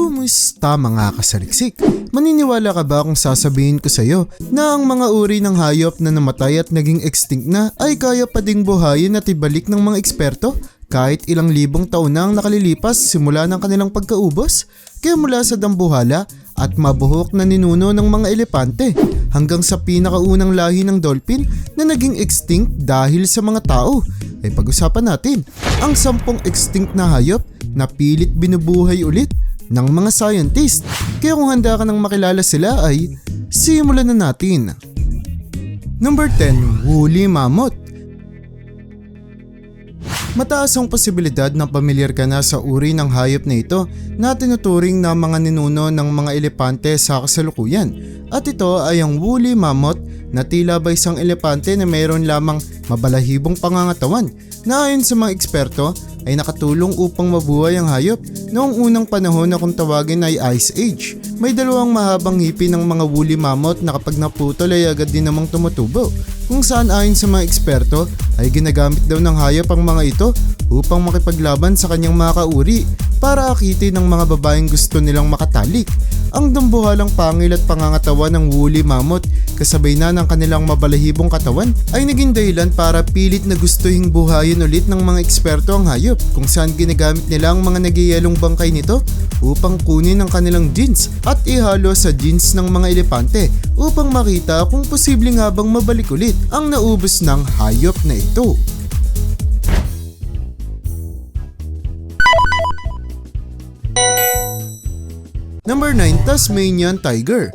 Kumusta mga kasaliksik? Maniniwala ka ba kung sasabihin ko sa'yo na ang mga uri ng hayop na namatay at naging extinct na ay kaya pa ding buhayin at ibalik ng mga eksperto? Kahit ilang libong taon na ang nakalilipas simula ng kanilang pagkaubos? Kaya mula sa dambuhala at mabuhok na ninuno ng mga elepante hanggang sa pinakaunang lahi ng dolphin na naging extinct dahil sa mga tao ay pag-usapan natin ang sampung extinct na hayop na pilit binubuhay ulit ng mga scientist. Kaya kung handa ka nang makilala sila ay simulan na natin. Number 10, Woolly Mammoth. Mataas ang posibilidad na pamilyar ka na sa uri ng hayop na ito na tinuturing na mga ninuno ng mga elepante sa kasalukuyan. At ito ay ang woolly mammoth na tila ba isang elepante na mayroon lamang mabalahibong pangangatawan na ayon sa mga eksperto ay nakatulong upang mabuhay ang hayop noong unang panahon na kung tawagin ay Ice Age. May dalawang mahabang ngipin ng mga woolly mammoth na kapag naputol ay agad din namang tumutubo kung saan ayon sa mga eksperto ay ginagamit daw ng hayop ang mga ito upang makipaglaban sa kanyang mga kauri para akitin ng mga babaeng gusto nilang makatalik. Ang dambuhalang pangil at pangangatawan ng woolly mammoth kasabay na ng kanilang mabalahibong katawan ay naging dahilan para pilit na gustuhing buhayin ulit ng mga eksperto ang hayop kung saan ginagamit nila ang mga nagyayelong bangkay nito upang kunin ang kanilang jeans at ihalo sa jeans ng mga elepante upang makita kung posible nga bang mabalik ulit ang naubos ng hayop na ito. Number 9, Tasmanian Tiger.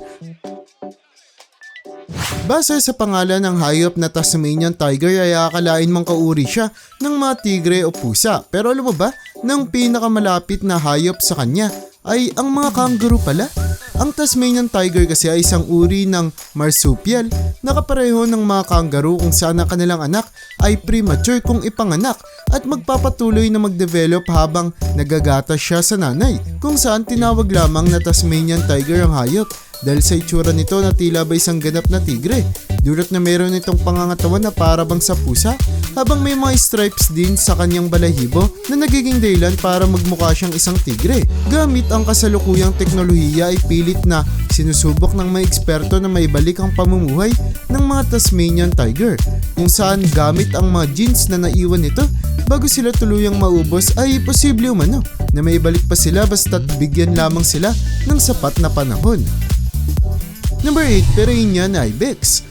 Base sa pangalan ng hayop na Tasmanian Tiger ay akalain mong kauri siya ng mga tigre o pusa. Pero alam mo ba, ng pinakamalapit na hayop sa kanya ay ang mga kangaroo pala. Ang Tasmanian Tiger kasi ay isang uri ng marsupial na kapareho ng mga kangaroo kung saan ang kanilang anak ay premature kung ipanganak at magpapatuloy na mag-develop habang nagagatas siya sa nanay kung saan tinawag lamang na Tasmanian Tiger ang hayop dahil sa itsura nito na tila ba isang ganap na tigre. Dulot na meron itong pangangatawan na para bang sa pusa habang may mga stripes din sa kanyang balahibo na nagiging dahilan para magmukha siyang isang tigre. Gamit ang kasalukuyang teknolohiya ay pilit na sinusubok ng mga eksperto na maibalik ang pamumuhay ng mga Tasmanian Tiger kung saan gamit ang mga genes na naiwan nito bago sila tuluyang maubos ay posible umano na maibalik pa sila basta't bigyan lamang sila ng sapat na panahon. Number 8, Perenian Ibex.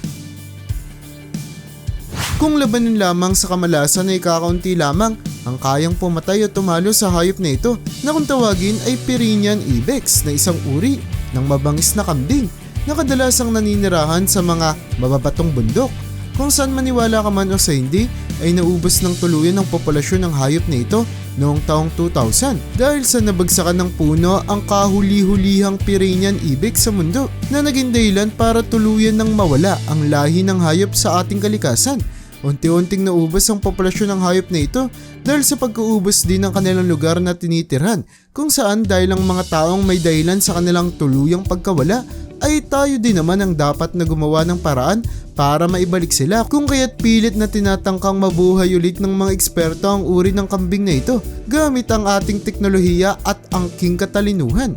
Kung labanin lamang sa kamalasan ay kakaunti lamang ang kayang pumatay o tumalo sa hayop na ito na kung tawagin ay Perenian Ibex na isang uri ng mabangis na kambing na kadalasang naninirahan sa mga mababatong bundok. Kung saan maniwala ka man o sa hindi ay naubos ng tuluyan ng populasyon ng hayop na ito noong taong 2000 dahil sa nabagsakan ng puno ang kahuli-hulihang Pyrenean ibig sa mundo na naging dahilan para tuluyan ng mawala ang lahi ng hayop sa ating kalikasan. Unti-unting naubos ang populasyon ng hayop na ito dahil sa pagkaubos din ng kanilang lugar na tinitirhan kung saan dahil ang mga taong may dahilan sa kanilang tuluyang pagkawala ay tayo din naman ang dapat na gumawa ng paraan para maibalik sila kung kaya't pilit na tinatangkang mabuhay ulit ng mga eksperto ang uri ng kambing na ito gamit ang ating teknolohiya at angking katalinuhan.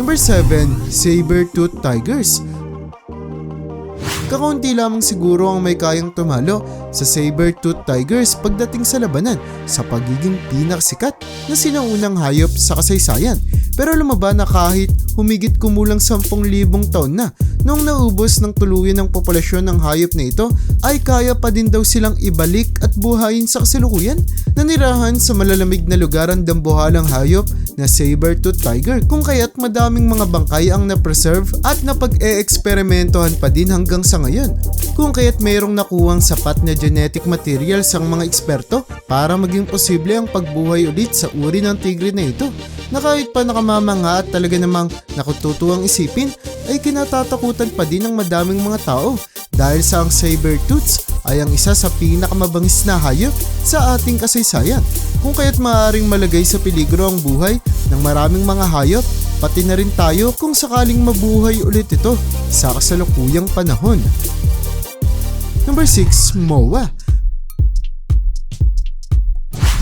Number 7, Saber-tooth Tigers Kakaunti lamang siguro ang may kayang tumalo sa Saber-tooth Tigers pagdating sa labanan sa pagiging pinakasikat na sinaunang hayop sa kasaysayan. Pero alam mo ba na kahit humigit kumulang 10,000 taon na noong naubos ng tuluyan ng populasyon ng hayop na ito ay kaya pa din daw silang ibalik at buhayin sa kasalukuyan? Nanirahan sa malalamig na lugar ang dambuhalang hayop na saber-tooth tiger kung kaya't madaming mga bangkay ang na-preserve at napag-e-eksperimentohan pa din hanggang sa ngayon. Kung kaya't mayroong nakuwang sapat na genetic materials ang mga eksperto para maging posible ang pagbuhay ulit sa uri ng tigre na ito na kahit pa nakamamanga at talaga namang nakututuwang isipin ay kinatatakutan pa din ng madaming mga tao dahil sa ang saber-tooths ay ang isa sa pinakamabangis na hayop sa ating kasaysayan kung kaya't maaaring malagay sa peligro ang buhay ng maraming mga hayop pati na rin tayo kung sakaling mabuhay ulit ito sa kasalukuyang panahon. Number 6, MOA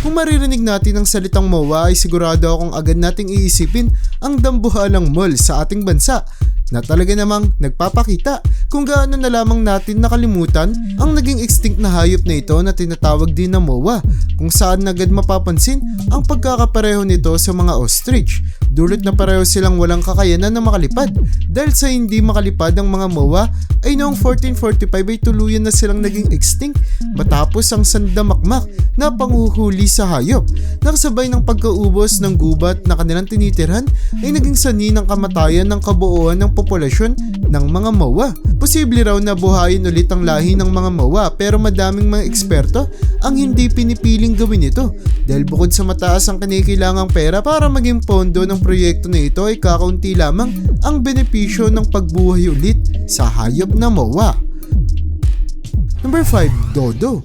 Kung maririnig natin ang salitang MOA ay sigurado akong agad nating iisipin ang dambuhalang mall sa ating bansa na talaga namang nagpapakita kung gaano na lamang natin nakalimutan ang naging extinct na hayop na ito na tinatawag din na MOA kung saan agad mapapansin ang pagkakapareho nito sa mga ostrich. Dulot na pareho silang walang kakayanan na makalipad dahil sa hindi makalipad ang mga MOA ay noong 1445 ay tuluyan na silang naging extinct matapos ang sandamakmak na panghuhuli sa hayop. Nakasabay ng pagkaubos ng gubat na kanilang tinitirhan ay naging sani ng kamatayan ng kabuuan ng populasyon ng mga MOA. Posible raw na buhayin ulit ang lahi ng mga MOA pero madaming mga eksperto ang hindi pinipiling gawin ito dahil bukod sa mataas ang kanikilangang pera para maging pondo ng proyekto na ito ay kakaunti lamang ang benepisyo ng pagbuhay ulit sa hayop na MOA. Number 5, Dodo.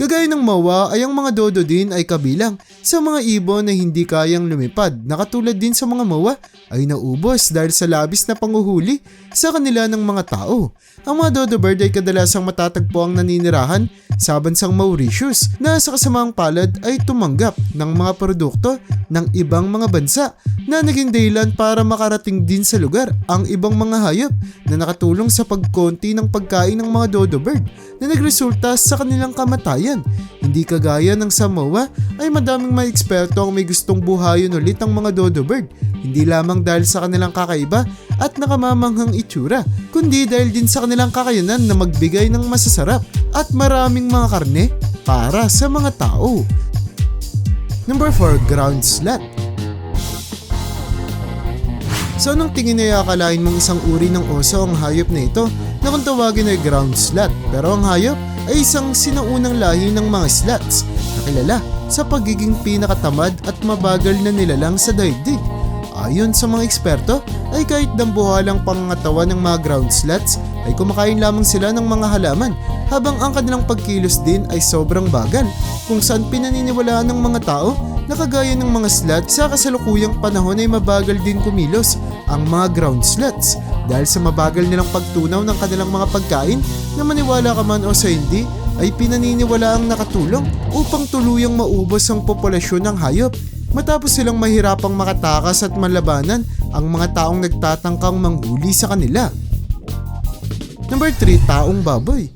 Kagaya ng mawa ay ang mga dodo din ay kabilang sa mga ibon na hindi kayang lumipad na katulad din sa mga mawa ay naubos dahil sa labis na panguhuli sa kanila ng mga tao. Ang mga dodo bird ay kadalasang matatagpo ang naninirahan sa bansang Mauritius na sa kasamang palad ay tumanggap ng mga produkto ng ibang mga bansa na naging dahilan para makarating din sa lugar ang ibang mga hayop na nakatulong sa pagkonti ng pagkain ng mga dodo bird na nagresulta sa kanilang kamatayan. Hindi kagaya ng Samoa ay madaming may eksperto ang may gustong buhayin ulit ang mga dodo bird. Hindi lamang dahil sa kanilang kakaiba at nakamamanghang itsura, kundi dahil din sa kanilang kakayanan na magbigay ng masasarap at maraming mga karne para sa mga tao. Number 4, ground slat. So anong tingin na akalain mong isang uri ng oso ang hayop na ito na kung tawagin ay ground slat pero ang hayop ay isang sinaunang lahi ng mga slats na kilala sa pagiging pinakatamad at mabagal na nilalang sa daigdig. Ayon sa mga eksperto ay kahit dambuhalang pangangatawan ng mga ground slats ay kumakain lamang sila ng mga halaman habang ang kanilang pagkilos din ay sobrang bagal kung saan pinaniniwalaan ng mga tao na kagaya ng mga slat sa kasalukuyang panahon ay mabagal din kumilos ang mga ground sluts dahil sa mabagal nilang pagtunaw ng kanilang mga pagkain na maniwala ka man o sa hindi ay pinaniniwala ang nakatulong upang tuluyang maubos ang populasyon ng hayop matapos silang mahirapang makatakas at malabanan ang mga taong nagtatangkang manghuli sa kanila. Number 3, taong baboy.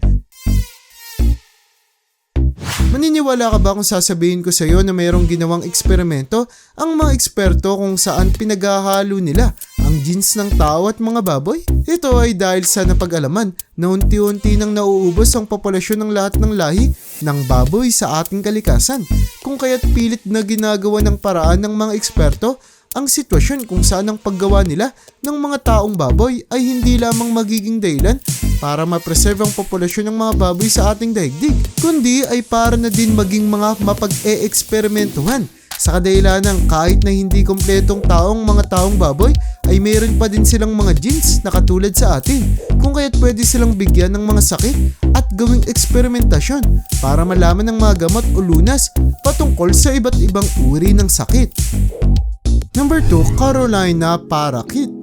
Maniniwala ka ba kung sasabihin ko sa iyo na mayroong ginawang eksperimento ang mga eksperto kung saan pinaghahalo nila ang genes ng tao at mga baboy? Ito ay dahil sa napag-alaman na unti-unti nang nauubos ang populasyon ng lahat ng lahi ng baboy sa ating kalikasan. Kung kaya't pilit na ginagawa ng paraan ng mga eksperto ang sitwasyon kung saan ang paggawa nila ng mga taong baboy ay hindi lamang magiging dahilan para ma-preserve ang populasyon ng mga baboy sa ating daigdig, kundi ay para na din maging mga mapag-e-eksperimentuhan sa kadahilan ng kahit na hindi kompletong taong mga taong baboy ay mayroon pa din silang mga genes na katulad sa atin kung kaya't pwede silang bigyan ng mga sakit at gawing eksperimentasyon para malaman ng mga gamot o lunas patungkol sa iba't ibang uri ng sakit. Number 2, Carolina Parakeet.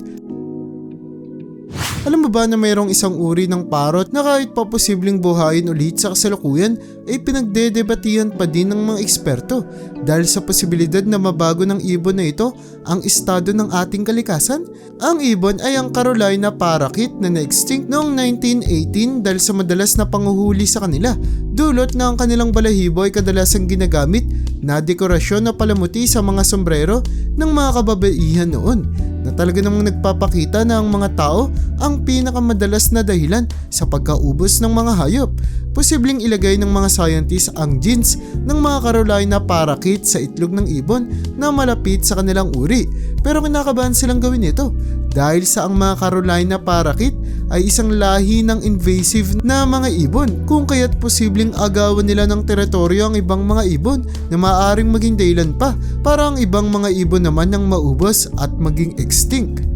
Alam mo ba na mayroong isang uri ng parot na kahit pa posibleng buhayin ulit sa kasalukuyan ay pinagdedebatihan pa din ng mga eksperto dahil sa posibilidad na mabago ng ibon na ito ang estado ng ating kalikasan? Ang ibon ay ang Carolina Parakeet na na-extinct noong 1918 dahil sa madalas na panguhuli sa kanila dulot na ang kanilang balahibo ay kadalasang ginagamit na dekorasyon na palamuti sa mga sombrero ng mga kababaihan noon na talaga namang nagpapakita na ang mga tao ang pinakamadalas na dahilan sa pagkaubos ng mga hayop. Posibleng ilagay ng mga scientists ang genes ng mga Carolina parakeet sa itlog ng ibon na malapit sa kanilang uri pero kinakabahan silang gawin ito dahil sa ang mga Carolina parakeet ay isang lahi ng invasive na mga ibon kung kaya't posibleng agawan nila ng teritoryo ang ibang mga ibon na maaaring maging dahilan pa para ang ibang mga ibon naman ng maubos at maging extinct.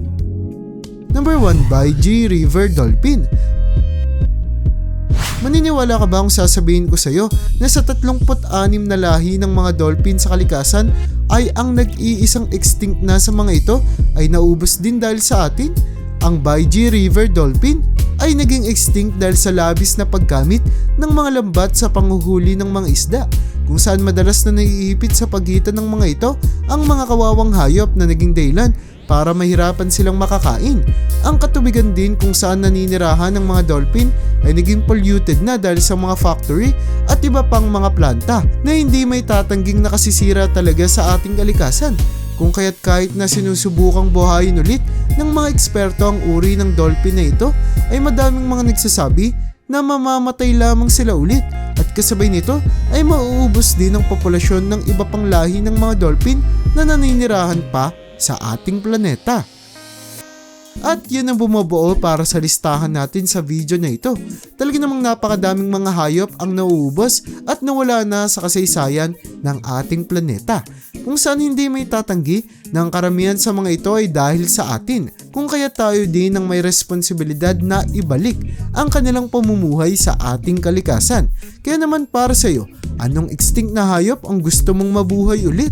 Number 1, Baiji River Dolphin Maniniwala ka ba kung sasabihin ko sa iyo na sa 36 na lahi ng mga dolphin sa kalikasan ay ang nag-iisang extinct na sa mga ito ay naubos din dahil sa atin? Ang Baiji River Dolphin ay naging extinct dahil sa labis na paggamit ng mga lambat sa panguhuli ng mga isda kung saan madalas na naiipit sa pagitan ng mga ito ang mga kawawang hayop na naging daylan para mahirapan silang makakain. Ang katubigan din kung saan naninirahan ng mga dolphin ay naging polluted na dahil sa mga factory at iba pang mga planta na hindi may tatangging nakasisira talaga sa ating kalikasan. Kung kaya't kahit na sinusubukang buhayin ulit ng mga eksperto ang uri ng dolphin na ito, ay madaming mga nagsasabi na mamamatay lamang sila ulit at kasabay nito ay mauubos din ang populasyon ng iba pang lahi ng mga dolphin na naninirahan pa sa ating planeta. At yun ang bumubuo para sa listahan natin sa video na ito. Talaga namang napakadaming mga hayop ang nauubos at nawala na sa kasaysayan ng ating planeta. Kung saan hindi may tatanggi na karamihan sa mga ito ay dahil sa atin. Kung kaya tayo din ang may responsibilidad na ibalik ang kanilang pamumuhay sa ating kalikasan. Kaya naman para sa iyo, anong extinct na hayop ang gusto mong mabuhay ulit?